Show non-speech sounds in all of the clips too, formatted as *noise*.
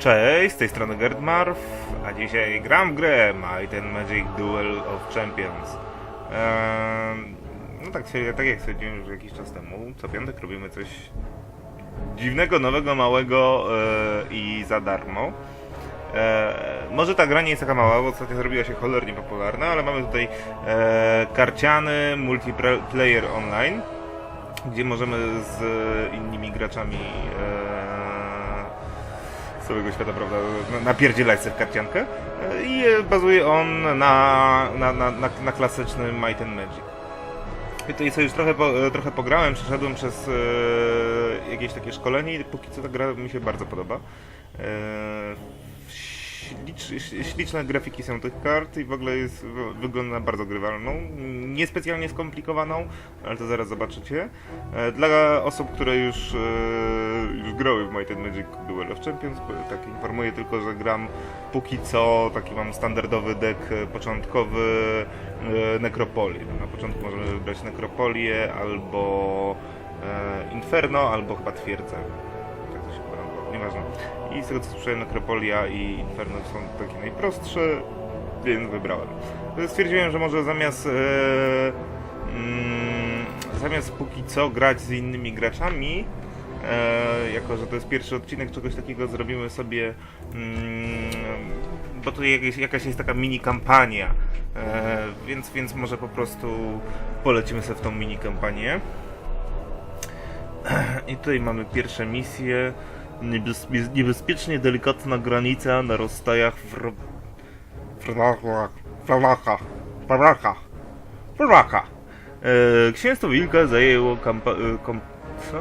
Cześć, z tej strony Gerdmarf, a dzisiaj gram w grę Might and Magic Duel of Champions. Ehm, no tak, tak jak stwierdziłem już jakiś czas temu, co piątek robimy coś dziwnego, nowego, małego e, i za darmo. E, może ta gra nie jest taka mała, bo ostatnio zrobiła się cholernie popularna, ale mamy tutaj e, karciany multiplayer online, gdzie możemy z innymi graczami e, całego świata, prawda, na- napierdzielać w karciankę E, i bazuje on na, na, na, na, na klasycznym Might and Magic. I tutaj sobie już trochę, po, e, trochę pograłem, przeszedłem przez e, jakieś takie szkolenie i póki co ta gra mi się bardzo podoba. E, śliczne grafiki są tych kart i w ogóle jest, wy- wygląda bardzo grywalną. Niespecjalnie skomplikowaną, ale to zaraz zobaczycie. E, Dla osób, które już, e, już grały w Might and Magic Duel of Champions, tak informuję tylko, że gram póki co taki mam standardowy deck e, początkowy Necropolii. Na początku możemy wybrać Necropolię albo Inferno, albo chyba Twierdzę. Tak nieważne. I słyszałem, Necropolia i Inferno są takie najprostsze, więc wybrałem. Stwierdziłem, że może zamiast e, mm, zamiast póki co grać z innymi graczami, e, jako że to jest pierwszy odcinek czegoś takiego, zrobimy sobie mm, bo tu jakaś, jakaś jest taka mini kampania, e, więc, więc może po prostu polecimy sobie w tą mini kampanię. *clears throat* I tutaj mamy pierwsze misje. Niebezpie- niebezpiecznie delikatna granica na rozstajach w. Fralachach. Fralachach. Fralachach. E, Księstwo Wilka zajęło kampa... e, Kom... Co?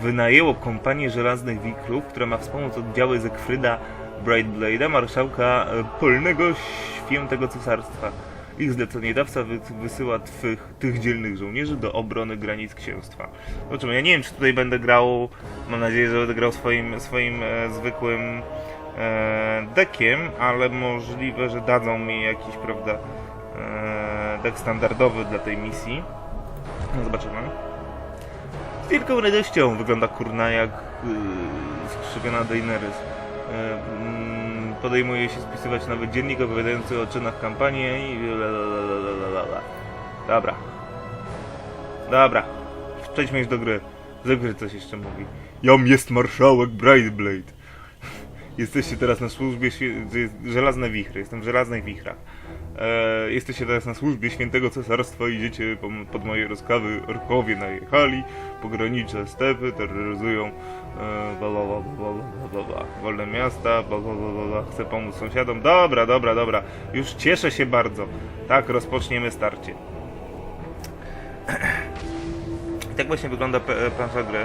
Wynajęło kompanię żelaznych wiklów, która ma wspomóc oddziały Zekfryda Brightblade'a, marszałka e, polnego świętego cesarstwa. Ich zleceniodawca wy, wysyła twych, tych dzielnych żołnierzy do obrony granic księstwa. Zobaczymy, ja nie wiem, czy tutaj będę grał, mam nadzieję, że będę grał swoim, swoim e, zwykłym e, dekiem, ale możliwe, że dadzą mi jakiś, prawda, e, dek standardowy dla tej misji. No, zobaczymy. Z wielką radością wygląda kurna jak yy, skrzywiona Daenerys. Mm, podejmuje się spisywać nowy dziennik opowiadający o czynach kampanii i lalalala. Dobra. Dobra. Przejdźmy już do gry. Zagry coś jeszcze mówi. Jam jest marszałek Brightblade. Jesteście teraz na służbie żelazne wichry. Jestem w żelaznych wichrach. E, jesteście teraz na służbie świętego cesarstwa idziecie pom- pod moje rozkazy. Orkowie najechali, pogranicze stepy, terroryzują e, bla, bla, bla, bla, bla, bla, bla. wolne miasta, bla, bla, bla, bla. chcę pomóc sąsiadom. Dobra, dobra, dobra. Już cieszę się bardzo. Tak, rozpoczniemy starcie. I *clears throat* tak właśnie wygląda plansza gry.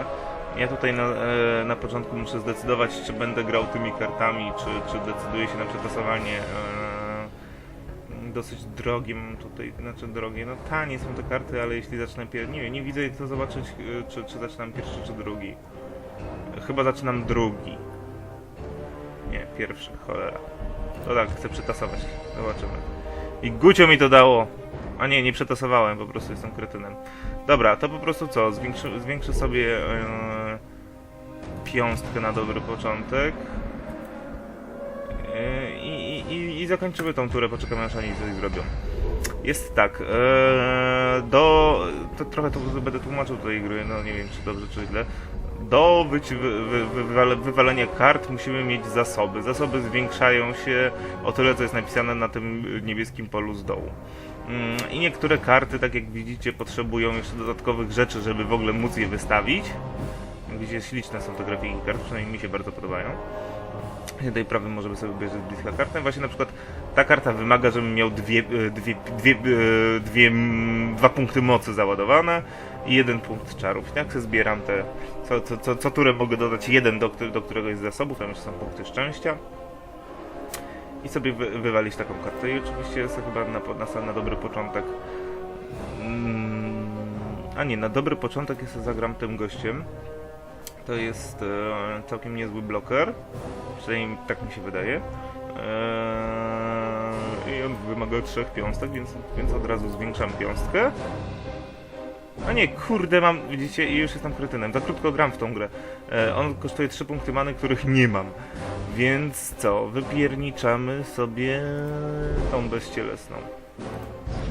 Ja tutaj na, e, na początku muszę zdecydować, czy będę grał tymi kartami, czy, czy decyduję się na przetasowanie e, dosyć drogim tutaj, znaczy drogie, no tanie są te karty, ale jeśli zacznę pierwszy, nie wiem, nie widzę co zobaczyć, e, czy, czy zaczynam pierwszy, czy drugi. Chyba zaczynam drugi. Nie, pierwszy, cholera. No tak, chcę przetasować, zobaczymy. I Gucio mi to dało! A nie, nie przetasowałem, po prostu jestem kretynem. Dobra, to po prostu co? Zwiększy, zwiększę sobie e, piąstkę na dobry początek. E, i, i, I zakończymy tą turę, poczekamy aż oni coś zrobią. Jest tak, e, do... To trochę to będę tłumaczył tej gry, no nie wiem czy dobrze czy źle. Do wyci- wy, wy, wywale, wywalenia kart musimy mieć zasoby. Zasoby zwiększają się o tyle, co jest napisane na tym niebieskim polu z dołu. Mm, I niektóre karty, tak jak widzicie, potrzebują jeszcze dodatkowych rzeczy, żeby w ogóle móc je wystawić. Jak Widzicie, śliczne są te grafiki kart, przynajmniej mi się bardzo podobają. Tutaj prawym możemy sobie z bliska kartę. Właśnie na przykład ta karta wymaga, żebym miał dwie, e, dwie, dwie, e, dwie, dwa punkty mocy załadowane i jeden punkt czarów. Tak sobie zbieram te, co, co, co, co turę mogę dodać jeden do, do któregoś z zasobów, tam jeszcze są punkty szczęścia. I sobie wy, wywalić taką kartę. I oczywiście jest to chyba na, na, na dobry początek. Mm, a nie, na dobry początek jest zagram tym gościem. To jest e, całkiem niezły bloker. Przynajmniej tak mi się wydaje. Eee, I on wymaga trzech piąstek, więc, więc od razu zwiększam piąstkę. A nie, kurde, mam, widzicie, i już jestem kretynem. Za krótko gram w tą grę. E, on kosztuje 3 punkty many, których nie mam. Więc co, wypierniczamy sobie tą bezcielesną.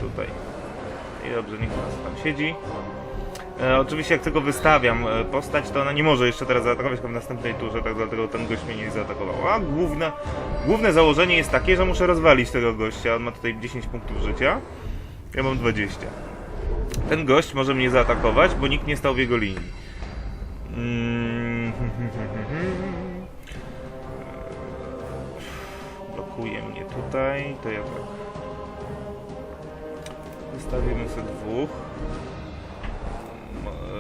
Tutaj. I dobrze, niech nas tam siedzi. E, oczywiście jak tylko wystawiam e, postać, to ona nie może jeszcze teraz zaatakować w następnej turze, tak dlatego ten gość mnie nie zaatakował. A główne, główne założenie jest takie, że muszę rozwalić tego gościa. On ma tutaj 10 punktów życia. Ja mam 20. Ten gość może mnie zaatakować, bo nikt nie stał w jego linii. Mm. Blokuje mnie tutaj, to ja tak. Wystawimy sobie dwóch.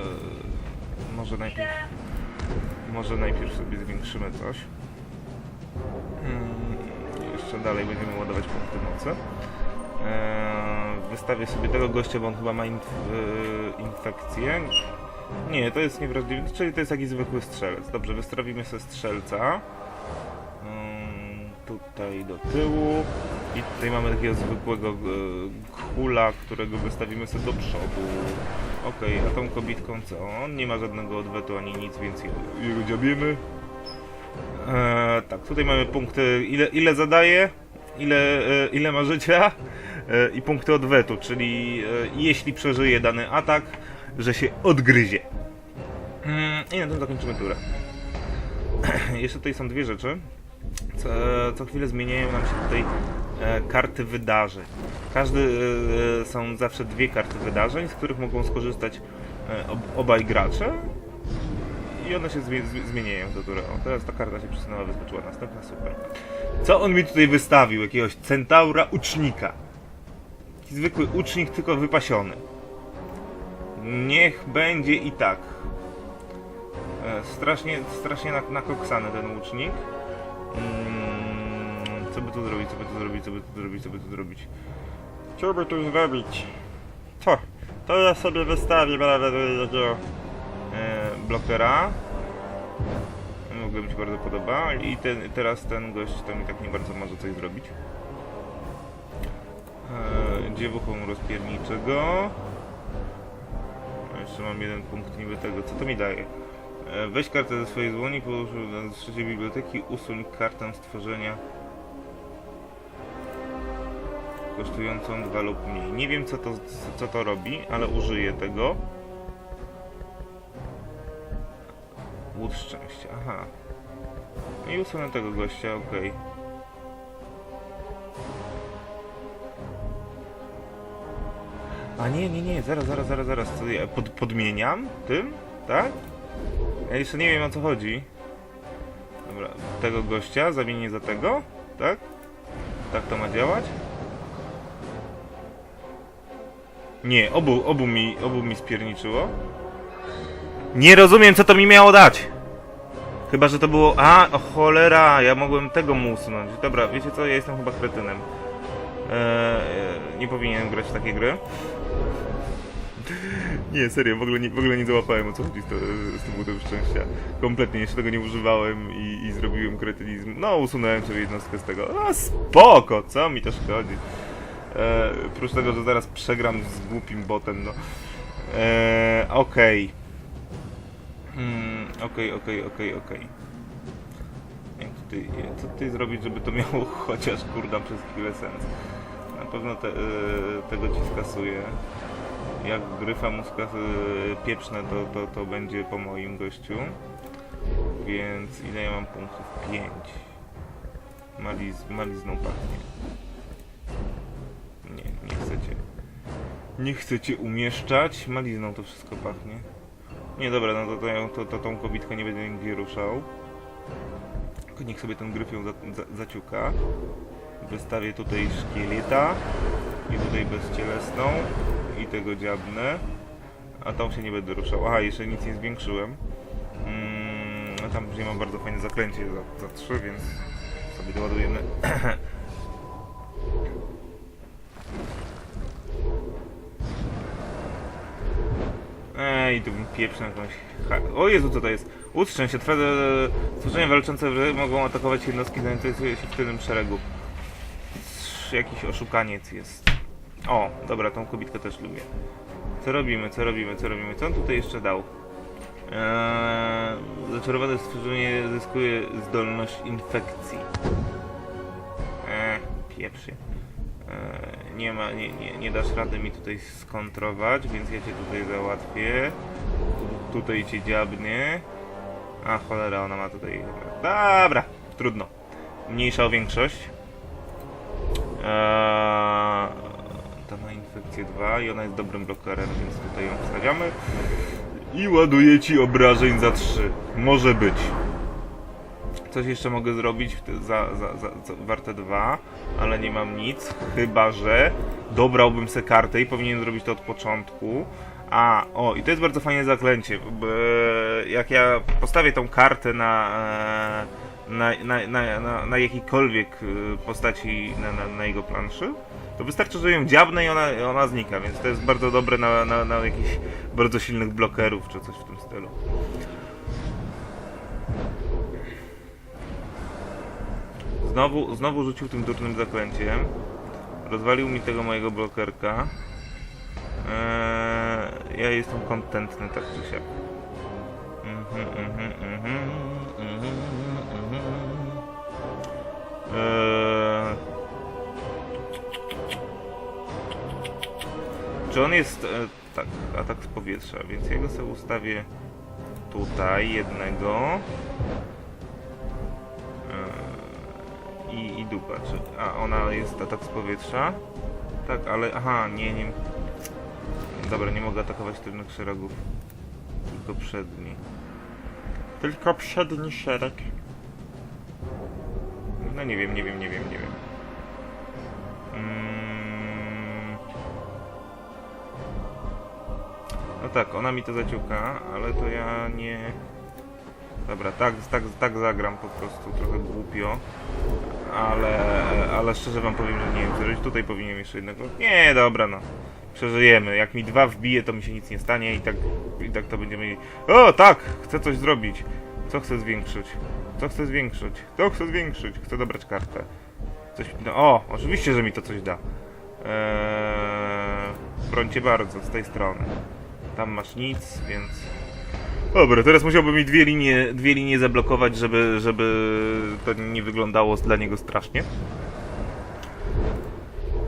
Mo- Może najpierw. Może najpierw sobie zwiększymy coś. Mm, Jeszcze dalej będziemy ładować punkty mocy. Eee, Wystawię sobie tego gościa, bo on chyba ma inf- e, infekcję. Nie, to jest niewrażliwy, czyli to jest jakiś zwykły strzelec. Dobrze, wystawimy sobie strzelca. Mm, tutaj do tyłu. I tutaj mamy takiego zwykłego e, kula, którego wystawimy sobie do przodu. Okej, a tą kobitką co? On nie ma żadnego odwetu ani nic, więc je- jego dziabimy. E, tak, tutaj mamy punkty, ile, ile zadaje, ile, e, ile ma życia e, i punkty odwetu, czyli e, jeśli przeżyje dany atak, że się odgryzie. Mm, I na tym zakończymy turę. *clears throat* Jeszcze tutaj są dwie rzeczy. Co, co chwilę zmieniają nam się tutaj karty wydarzeń. Każdy e, e, są zawsze dwie karty wydarzeń, z których mogą skorzystać e, ob, obaj gracze. I one się zmie- zmi- zmieniają do turę. O, teraz ta karta się przesunęła, wyskoczyła następna, super. Co on mi tutaj wystawił? Jakiegoś centaura ucznika. Zwykły ucznik, tylko wypasiony. Niech będzie i tak. E, Strasznie, strasznie nak- nakoksany ten łucznik. Mm, Co by tu zrobić, co by tu zrobić, co by tu zrobić, co by tu zrobić? Co by tu zrobić? To ja sobie wystawię nawet takiego e, blokera. W mi się bardzo podoba. I ten, teraz ten gość to mi tak nie bardzo może coś zrobić. E, dziewuchą rozpierniczę go. A Jeszcze mam jeden punkt niby tego. Co to mi daje? E, Weź kartę ze swojej dłoni, połóż na trzeciej biblioteki, usuń kartę stworzenia kosztującą dwa lub mniej. Nie wiem co to, co to robi, ale użyję tego. Łód szczęścia, aha. No I usunę tego gościa, okej. A nie, nie, nie, zaraz, zaraz, zaraz, zaraz. Co ja pod, podmieniam tym? Tak? Ja jeszcze nie wiem o co chodzi. Dobra, tego gościa zamienię za tego, tak? Tak to ma działać? Nie, obu, obu mi, obu mi spierniczyło. Nie rozumiem co to mi miało dać! Chyba, że to było... A, o cholera, ja mogłem tego mu usunąć. Dobra, wiecie co, ja jestem chyba kretynem. Eee, nie powinienem grać w takie gry. *laughs* Nie, serio, w ogóle nie, w ogóle nie załapałem o co chodzi z, to, z tym budem szczęścia. Kompletnie, jeszcze tego nie używałem i, i zrobiłem kretynizm. No, usunąłem sobie jednostkę z tego. No spoko, co mi to szkodzi. E, oprócz tego, że zaraz przegram z głupim botem, no. E, okej. Mm, Okej, okej, okej, okej. Tutaj, co tutaj zrobić, żeby to miało *laughs* chociaż kurda przez chwilę sens? Na pewno te, e, tego ci skasuję. Jak gryfa mu skas- e, pieprzne, to, to, to będzie po moim gościu. Więc ile ja mam punktów? 5. Maliz, malizną pachnie. Nie, nie chcecie. Nie chcecie umieszczać. Malizną to wszystko pachnie. Nie, dobra, no to, to, to, to tą kobitkę nie będę nigdzie ruszał. Tylko niech sobie ten gryf ją za, za, zaciuka. Wystawię tutaj szkieleta. I tutaj bezcielesną. I tego dziabnę. A tą się nie będę ruszał. Aha, jeszcze nic nie zwiększyłem. Mm, a tam później mam bardzo fajne zaklęcie za, za 3, więc sobie doładujemy. *clears throat* Ej, tu bym pieprzył jakąś... O Jezu, co to jest? Utrzę się, twoje stworzenia walczące mogą atakować jednostki znajdujące się w tylnym szeregu. Jakiś oszukaniec jest. O, dobra, tą kobitkę też lubię. Co robimy, co robimy, co robimy? Co on tutaj jeszcze dał? Eee, zaczarowane stworzenie zyskuje zdolność infekcji. Eee, pieprzy. Eee, nie ma, nie, nie, nie dasz rady mi tutaj skontrować, więc ja cię tutaj załatwię. Tu, tutaj cię dziabnie. A cholera, ona ma tutaj... Dobra, trudno. Mniejsza o większość. Eee, ta ma infekcję 2 i ona jest dobrym blokerem, więc tutaj ją wstawiamy. I ładuje ci obrażeń za 3. Może być. Coś jeszcze mogę zrobić za, za, za, za warte 2, ale nie mam nic. Chyba, że dobrałbym se kartę i powinienem zrobić to od początku. A, o, i to jest bardzo fajne zaklęcie. e, Jak ja postawię tą kartę na, e, na, na, na, na, na jakiejkolwiek e, postaci na, na, na jego planszy, to wystarczy, że ją dziabnę i ona, ona znika, więc to jest bardzo dobre na, na, na jakichś bardzo silnych blokerów czy coś w tym stylu. Znowu, znowu rzucił tym durnym zaklęciem. Rozwalił mi tego mojego blokerka. Eee, ja jestem kontentny tak czy siak. Mhm, mhm, mhm. Eee, Czy on jest... E, tak, atak z powietrza, więc ja go sobie ustawię tutaj, jednego. I, i dupa. Czy, a, ona jest atak z powietrza? Tak, ale... Aha, nie, nie... Dobra, nie mogę atakować tylnych szeregów. Tylko przedni. Tylko przedni szereg. No nie wiem, nie wiem, nie wiem, nie wiem. Mm. No tak, ona mi to zaciuka, ale to ja nie... Dobra, tak, tak, tak zagram po prostu, trochę głupio. Ale, ale szczerze wam powiem, że nie wiem, robić. Tutaj powinienem jeszcze jednego... Nie, dobra, no. Przeżyjemy. Jak mi dwa wbije, to mi się nic nie stanie i tak, i tak to będziemy mieli... O, tak! Chcę coś zrobić. Co chcę zwiększyć? Co chcę zwiększyć? Co chcę zwiększyć? Chcę dobrać kartę. Coś... No, o, oczywiście, że mi to coś da. Eee, brońcie bardzo, z tej strony. Tam masz nic, więc... Dobra, teraz musiałbym mi dwie linie, dwie linie zablokować, żeby, żeby to nie wyglądało dla niego strasznie.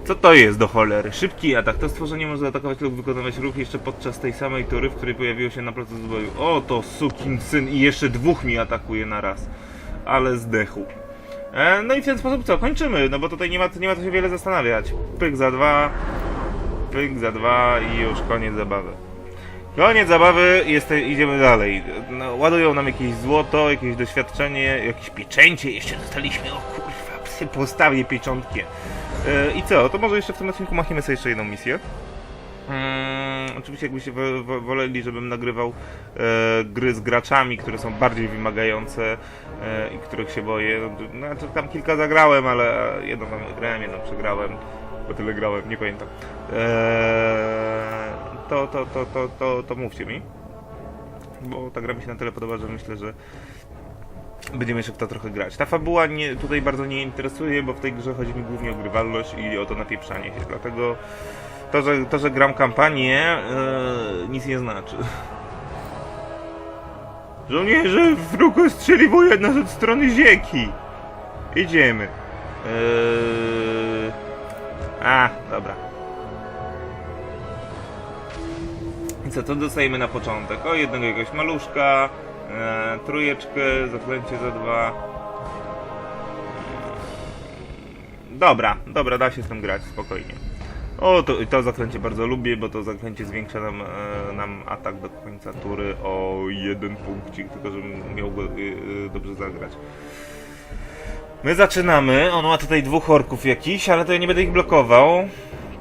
Co to jest do cholery? Szybki atak. To stworzenie może atakować lub wykonywać ruch jeszcze podczas tej samej tury, w której pojawiło się na placu zboju. O, to sukin syn i jeszcze dwóch mi atakuje na raz. Ale zdechł. E, no i w ten sposób co? Kończymy, no bo tutaj nie ma, nie ma co się wiele zastanawiać. Pyk za dwa, pyk za dwa i już koniec zabawy. Koniec zabawy, jest, idziemy dalej. No, ładują nam jakieś złoto, jakieś doświadczenie, jakieś pieczęcie. Jeszcze dostaliśmy, o kurwa, psy, postawię pieczątkę. E, I co? To może jeszcze w tym odcinku machniemy sobie jeszcze jedną misję. Mm, oczywiście jakbyście wo- wo- woleli, żebym nagrywał e, gry z graczami, które są bardziej wymagające e, i których się boję. No, to tam kilka zagrałem, ale jedną tam grałem, jedną przegrałem, bo tyle grałem, nie pamiętam. E, to, to, to, to, to, to mówcie mi. Bo ta gra mi się na tyle podoba, że myślę, że będziemy jeszcze w to trochę grać. Ta fabuła nie, tutaj bardzo nie interesuje, bo w tej grze chodzi mi głównie o grywalność i o to napieprzanie się. Dlatego to, że, to, że gram kampanię, e, nic nie znaczy. Żołnierze, wróg ostrzeliwuje nas od strony zieki. Idziemy. Eee... A, dobra. I co, to dostajemy na początek? O, jednego jakiegoś maluszka, e, trójeczkę, zaklęcie za dwa. Dobra, dobra, da się z tym grać spokojnie. O, to, to zaklęcie bardzo lubię, bo to zaklęcie zwiększa nam, e, nam atak do końca tury o jeden punkcik, tylko żebym miał go e, dobrze zagrać. My zaczynamy, on ma tutaj dwóch orków jakiś, ale to ja nie będę ich blokował.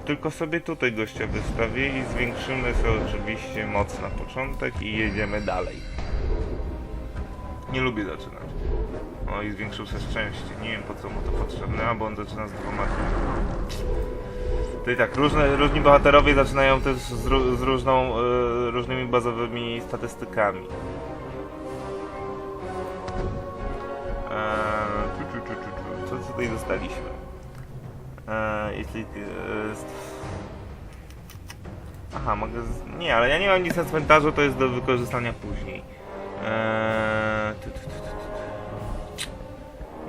Tylko sobie tutaj gościa i zwiększymy sobie oczywiście moc na początek i jedziemy dalej. Nie lubię zaczynać. O i zwiększył sobie szczęście. Nie wiem po co mu to potrzebne, a bo on zaczyna z dwoma. To i tak, różne, różni bohaterowie zaczynają też z, z różną, e, różnymi bazowymi statystykami. Eee. Co tutaj dostaliśmy? Eee, jeśli e, Aha, mogę... Z... Nie, ale ja nie mam nic na cmentarzu, to jest do wykorzystania później. Ty.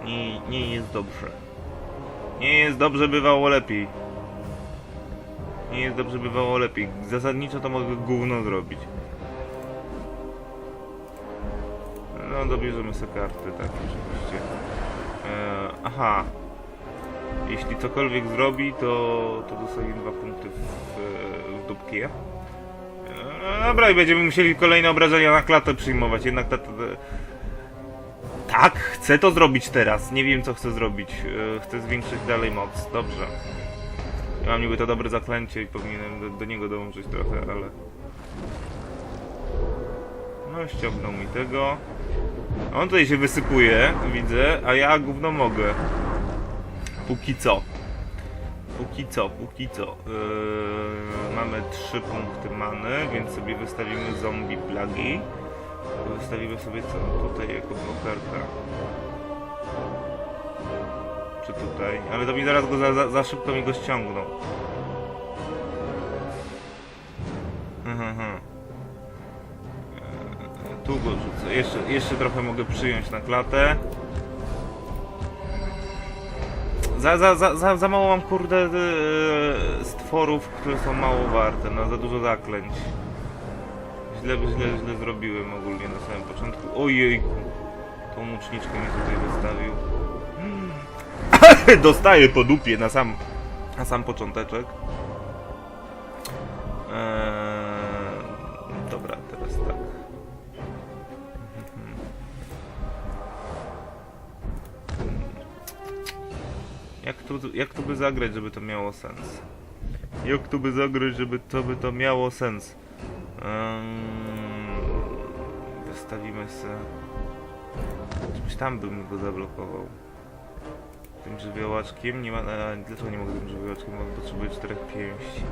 Nie, nie jest dobrze. Nie jest dobrze, bywało lepiej. Nie jest dobrze, bywało lepiej. Zasadniczo to mogę gówno zrobić. No, dobierzemy sobie karty, tak, oczywiście. Eee, aha. Jeśli cokolwiek zrobi, to, to dostaje dwa punkty w, w, dupkie. Dobra, i będziemy musieli kolejne obrażenia na klatę przyjmować, jednak ta, ta, ta... Tak, chcę to zrobić teraz. Nie wiem, co chcę zrobić. Eee, Chcę zwiększyć dalej moc. Dobrze. Ja mam niby to dobre zaklęcie i powinienem do, do niego dołączyć trochę, ale... No, ściągnął mi tego. On tutaj się wysypuje, widzę, a ja gówno mogę. Póki co. Póki co, póki co. Yy, mamy 3 punkty many, więc sobie wystawimy zombie plagi. Wystawimy sobie co tutaj jako blokerka. Czy tutaj? Ale to mi zaraz go za, za, za szybko mi go ściągną. Mhm, mhm. Eee, Tu go rzucę. Jeszcze, jeszcze trochę mogę przyjąć na klatę. Za, za, za, za, za mało mam kurde e, stworów, które są mało warte, no za dużo zaklęć. Źle, źle, źle zrobiłem ogólnie na samym początku. Ojejku. Tą łuczniczkę mi tutaj wystawił. *laughs* Dostaję po dupie na sam, na sam począteczek. Eee, dobra, teraz tak. Jak tu, jak tu by zagrać, żeby to miało sens? Jak tu by zagrać, żeby to by to miało sens? Um, wystawimy se... Czymś tam bym go zablokował. Tym żywiołaczkiem nie ma... Dlaczego nie mogę tym żywiołaczkiem? Bo potrzebuję czterech pięści.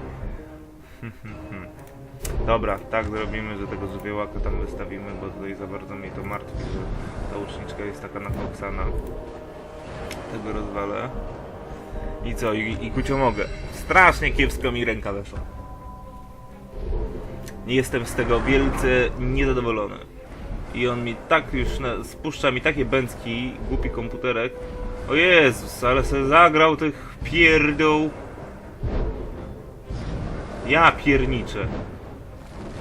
*laughs* Dobra, tak zrobimy, że tego żywiołaka tam wystawimy, bo tutaj za bardzo mnie to martwi, że ta łuczniczka jest taka nakoksana. Tego rozwalę. I co? I, i kucio mogę. Strasznie kiepsko mi ręka weszła. Jestem z tego wielce niezadowolony. I on mi tak już na, spuszcza mi takie bęcki, głupi komputerek. O Jezus, ale se zagrał tych pierdół. Ja pierniczę.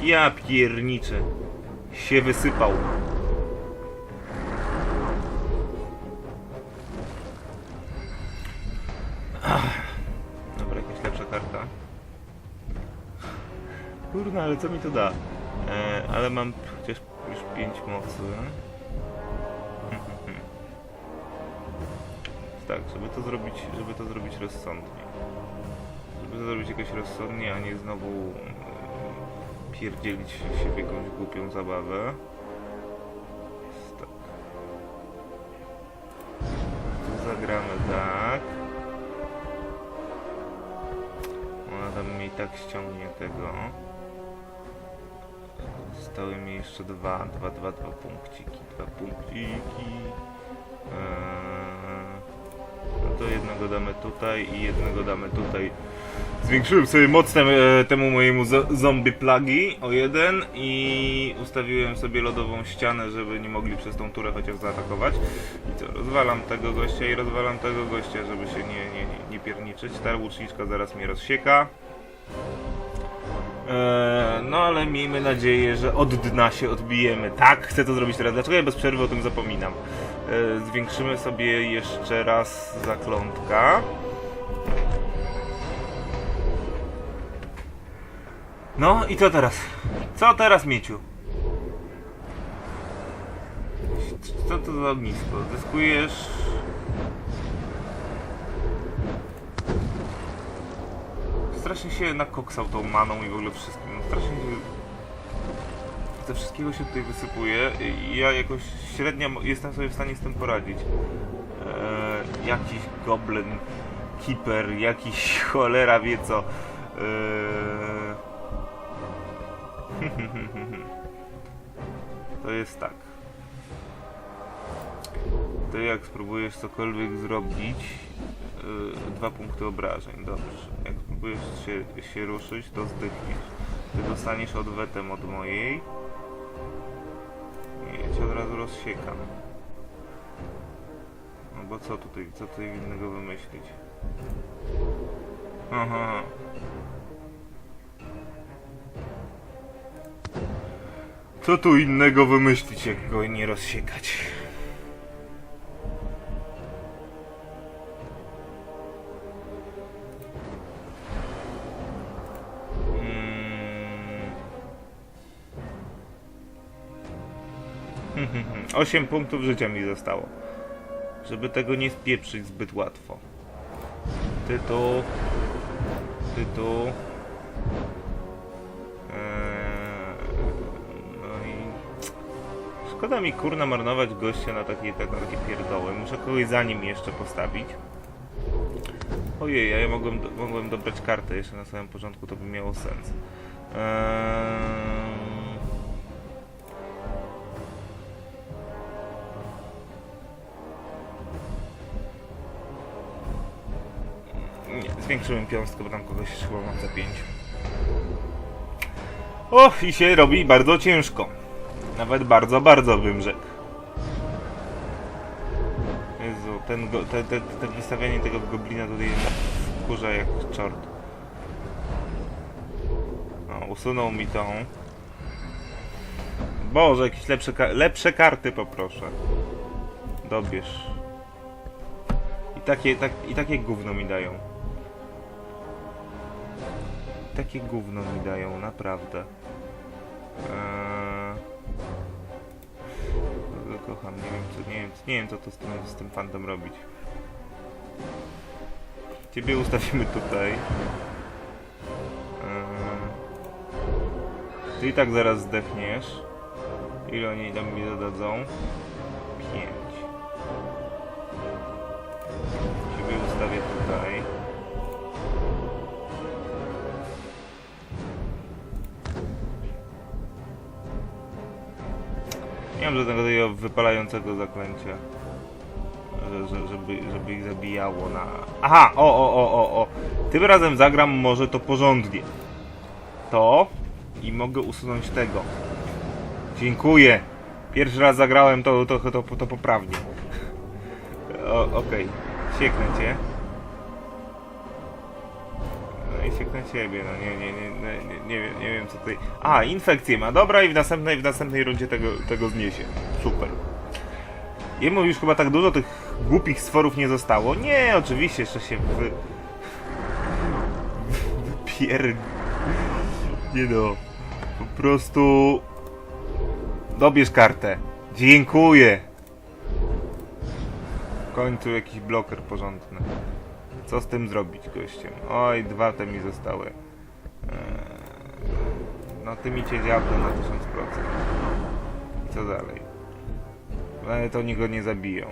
Ja pierniczę. Się wysypał. Kurna, ale co mi to da? E, ale mam chociaż już 5 mocy. *laughs* tak, żeby to zrobić, żeby to zrobić rozsądnie. Żeby to zrobić jakoś rozsądnie, a nie znowu e, pierdzielić się w jakąś głupią zabawę. Więc tak. Tu zagramy tak. Ona tam mi tak ściągnie tego. Zostały mi jeszcze dwa, dwa, dwa, dwa punkciki, dwa punkciki. Eee, no to jednego damy tutaj i jednego damy tutaj. Zwiększyłem sobie moc tem, e, temu mojemu zo- zombie plagi o jeden i ustawiłem sobie lodową ścianę, żeby nie mogli przez tą turę chociaż zaatakować. I co, rozwalam tego gościa i rozwalam tego gościa, żeby się nie, nie, nie pierniczyć. Ta łuczniczka zaraz mnie rozsieka. Eee, no ale miejmy nadzieję, że od dna się odbijemy. Tak, chcę to zrobić teraz. Dlaczego ja bez przerwy o tym zapominam? Eee, zwiększymy sobie jeszcze raz zaklątka. No i co teraz? Co teraz, Mieciu? Co to za ognisko? Zyskujesz... Strasznie się nakoksał tą maną i w ogóle wszystkim. No, Strasznie się... Ze wszystkiego się tutaj wysypuje i ja jakoś średnio jestem sobie w stanie z tym poradzić. Eee, jakiś goblin, keeper, jakiś *laughs* cholera wie co. Eee... *laughs* To jest tak. Ty jak spróbujesz cokolwiek zrobić, yy, dwa punkty obrażeń, dobrze. Jak spróbujesz się, się ruszyć, to zdychniesz. Ty dostaniesz odwetem od mojej. Nie, ja cię od razu rozsiekam. No bo co tutaj, co tutaj innego wymyślić? Aha. Co tu innego wymyślić, jak go nie rozsiekać? 8 punktów życia mi zostało. Żeby tego nie spieprzyć zbyt łatwo. Ty tu. Ty tu. Eee, no i... Szkoda mi kurna marnować gościa na takie, na takie pierdoły. Muszę kogoś za nim jeszcze postawić. Ojej, ja mogłem, mogłem dobrać kartę jeszcze na samym początku, to by miało sens. Eee... zwiększyłem piąstkę, bo tam kogoś chyba mam za 5. O, i się robi bardzo ciężko. Nawet bardzo, bardzo bym rzekł. Jezu, ten, go, te, te, te wystawianie tego goblina tutaj wkurza jak czort. O, usunął mi tą. Boże, jakieś lepsze, lepsze karty poproszę. Dobierz. I takie, tak, I takie gówno mi dają. Takie gówno mi dają, naprawdę. Eee... Kocham, nie wiem co, nie wiem, nie wiem co to z tym, z tym fandom robić. Ciebie ustawimy tutaj. Eee... Ty i tak zaraz zdechniesz. Ile oni tam mi dodadzą? Pięć. Ciebie ustawię tutaj. Nie mam żadnego takiego wypalającego zaklęcia. Że, że, żeby, żeby ich zabijało na... Aha! O, o, o, o, o! Tym razem zagram może to porządnie. To i mogę usunąć tego. Dziękuję. Pierwszy raz zagrałem to, to, to, to, to poprawnie. *laughs* Okej. Sieknę cię. Sieknę ciebie, no nie, nie, nie, nie, nie, nie wiem co tutaj... A, infekcję ma, dobra i w następnej, w następnej rundzie tego, tego zniesie. Super. Jemu już chyba tak dużo tych głupich stworów nie zostało. Nie, oczywiście, jeszcze się wy... Wypier... Nie no. Po prostu... Dobierz kartę. Dziękuję. W końcu jakiś bloker porządny. Co z tym zrobić, gościem? Oj, dwa te mi zostały. Eee, no ty mi cię dziabnę na 1000%. I co dalej? Ale to oni go nie zabiją.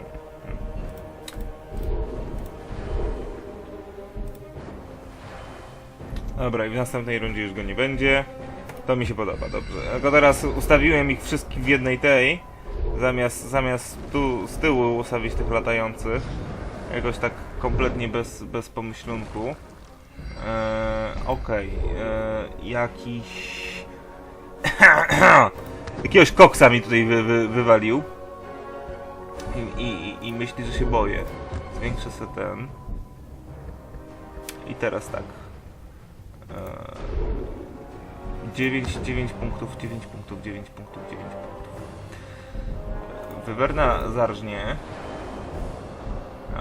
Dobra, i w następnej rundzie już go nie będzie. To mi się podoba, dobrze. Tylko teraz ustawiłem ich wszystkich w jednej tej. Zamiast, zamiast tu z tyłu ustawić tych latających. Jakoś tak kompletnie bez, bez pomyślunku. Eee, Okej. Eee, jakiś... *coughs* Jakiegoś koksa mi tutaj wy, wy, wywalił. I, i, I myśli, że się boję. Zwiększę sobie ten. I teraz tak. Eee, 9, 9 punktów, 9 punktów, 9 punktów, 9 punktów. Wywerna zarżnie.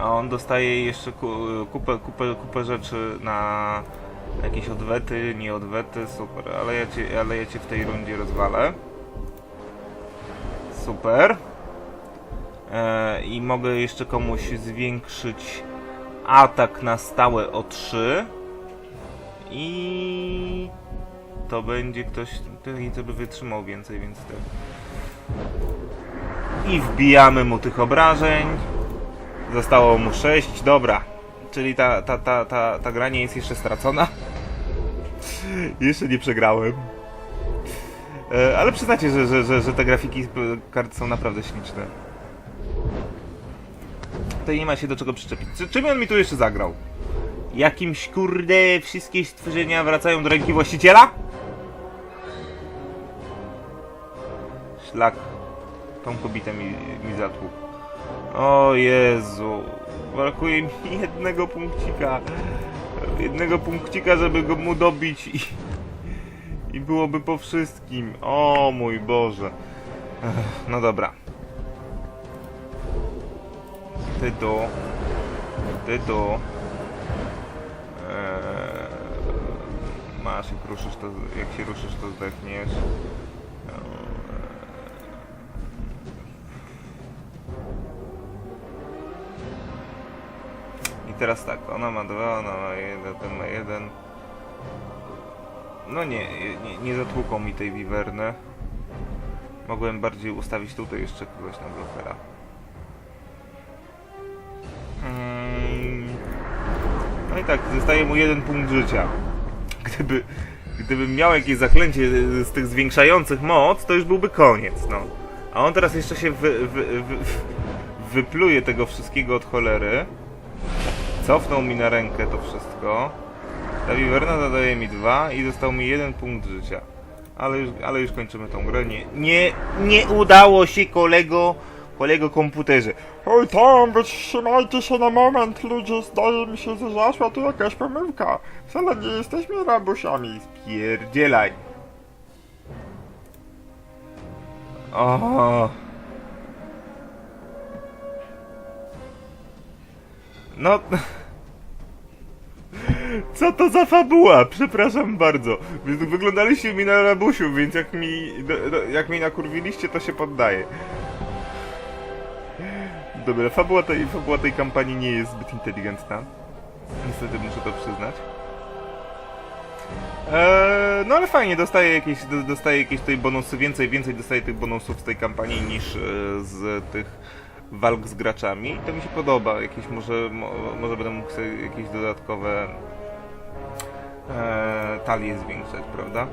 A on dostaje jeszcze ku- kupę, kupę, kupę rzeczy na jakieś odwety, nie odwety, super, ale ja cię, ale ja cię w tej rundzie rozwalę. Super. E, I mogę jeszcze komuś zwiększyć atak na stałe o 3. I to będzie ktoś, co by wytrzymał więcej, więc tak. I wbijamy mu tych obrażeń. Zostało mu 6, dobra. Czyli ta, ta, ta, ta, ta gra nie jest jeszcze stracona. *laughs* jeszcze nie przegrałem. E, ale przyznacie, że, że, że, że te grafiki kart są naprawdę śliczne. To nie ma się do czego przyczepić. Czym on mi tu jeszcze zagrał? Jakimś kurde wszystkie stworzenia wracają do ręki właściciela? Szlak. Tą kobietę mi, mi zatłukł. O Jezu. Brakuje mi *laughs* jednego punkcika. Jednego punkcika, żeby go mu dobić i... I byłoby po wszystkim. O mój Boże. No dobra. Ty tu. Ty tu. Eee, masz, jak ruszysz to, jak się ruszysz to zdechniesz. Teraz tak, ona ma dwa, ona ma jeden, ten ma jeden. No nie, nie, nie zatłuką mi tej wiwerny. Mogłem bardziej ustawić tutaj jeszcze kogoś na blokera. Mm. No i tak, zostaje mu jeden punkt życia. Gdyby, gdybym miał jakieś zaklęcie z tych zwiększających moc, to już byłby koniec, no. A on teraz jeszcze się wy, wy, wy, wypluje tego wszystkiego od cholery. Cofnął mi na rękę to wszystko. Ta wiwerna zadaje mi dwa i został mi jeden punkt życia. Ale już, ale już kończymy tą grę. Nie, nie, nie udało się kolego, kolego komputerze. Oj tam, wytrzymajcie się na moment, ludzie, zdaje mi się, że zaszła tu jakaś pomyłka. Wcale nie jesteśmy rabusiami. Pierdzielaj. O. No. Co to za fabuła? Przepraszam bardzo. Wy- Wyglądaliście mi na rabusiu, więc jak mi, jak mi nakurwiliście, to się poddaję. Dobra, fabuła tej, fabuła tej kampanii nie jest zbyt inteligentna. Niestety muszę to przyznać. Eee, no ale fajnie, dostaję jakieś, do- dostaję jakieś tutaj bonusy, więcej, więcej dostaję tych bonusów z tej kampanii niż e, z tych walk z graczami. To mi się podoba, jakieś może, mo, może będę mógł sobie jakieś dodatkowe e, talie zwiększać, prawda?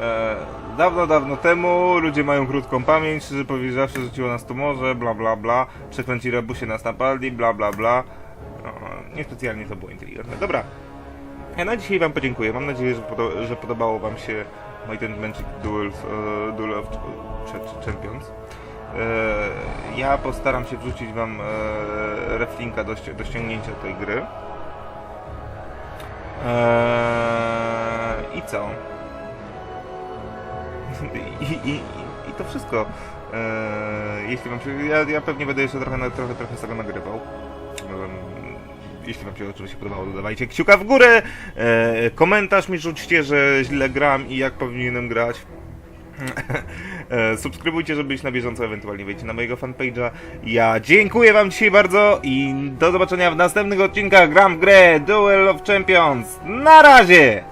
E, dawno, dawno temu ludzie mają krótką pamięć, że powiedziawszy, rzuciło nas tu morze, bla bla bla, przeklęci rabusie nas napadli, bla bla bla. No, niespecjalnie to było inteligentne. Dobra, ja na dzisiaj wam podziękuję. Mam nadzieję, że, podo- że podobało wam się Might and Magic Duel, e, Duel of Ch- Ch- Champions. E, ja postaram się wrzucić wam e, reflinka do, do ściągnięcia tej gry. E, I co? *laughs* I, i, i, to wszystko. E, jeśli wam się, ja, ja pewnie będę jeszcze trochę, trochę, trochę tego nagrywał. Em, Jeśli wam się oczywiście podobało, to dawajcie kciuka w górę. E, komentarz mi rzućcie, że źle gram i jak powinienem grać. *laughs* E, Subskrybujcie, żeby być na bieżąco, ewentualnie wejdźcie na mojego fanpage'a. Ja dziękuję wam dzisiaj bardzo i do zobaczenia w następnych odcinkach. Gram w grę Duel of Champions. Na razie!